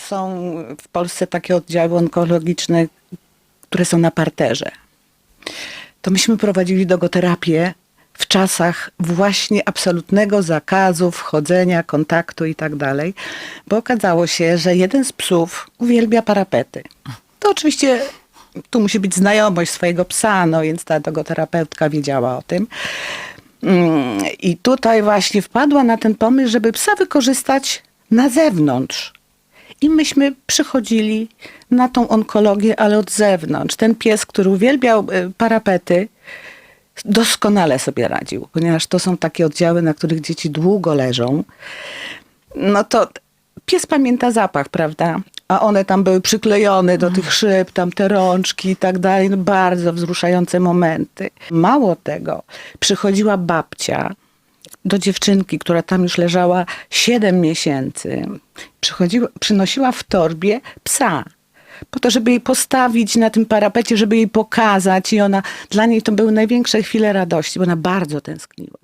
są w Polsce takie oddziały onkologiczne, które są na parterze. To myśmy prowadzili dogoterapię w czasach właśnie absolutnego zakazu wchodzenia, kontaktu i tak dalej, bo okazało się, że jeden z psów uwielbia parapety. To oczywiście tu musi być znajomość swojego psa, no więc ta dogoterapeutka wiedziała o tym. Mm, I tutaj właśnie wpadła na ten pomysł, żeby psa wykorzystać na zewnątrz. I myśmy przychodzili na tą onkologię, ale od zewnątrz. Ten pies, który uwielbiał y, parapety, doskonale sobie radził, ponieważ to są takie oddziały, na których dzieci długo leżą. No to pies pamięta zapach, prawda? A one tam były przyklejone do tych szyb, tam te rączki i tak dalej. No bardzo wzruszające momenty. Mało tego, przychodziła babcia do dziewczynki, która tam już leżała 7 miesięcy. Przynosiła w torbie psa. Po to, żeby jej postawić na tym parapecie, żeby jej pokazać. I ona, dla niej to były największe chwile radości, bo ona bardzo tęskniła.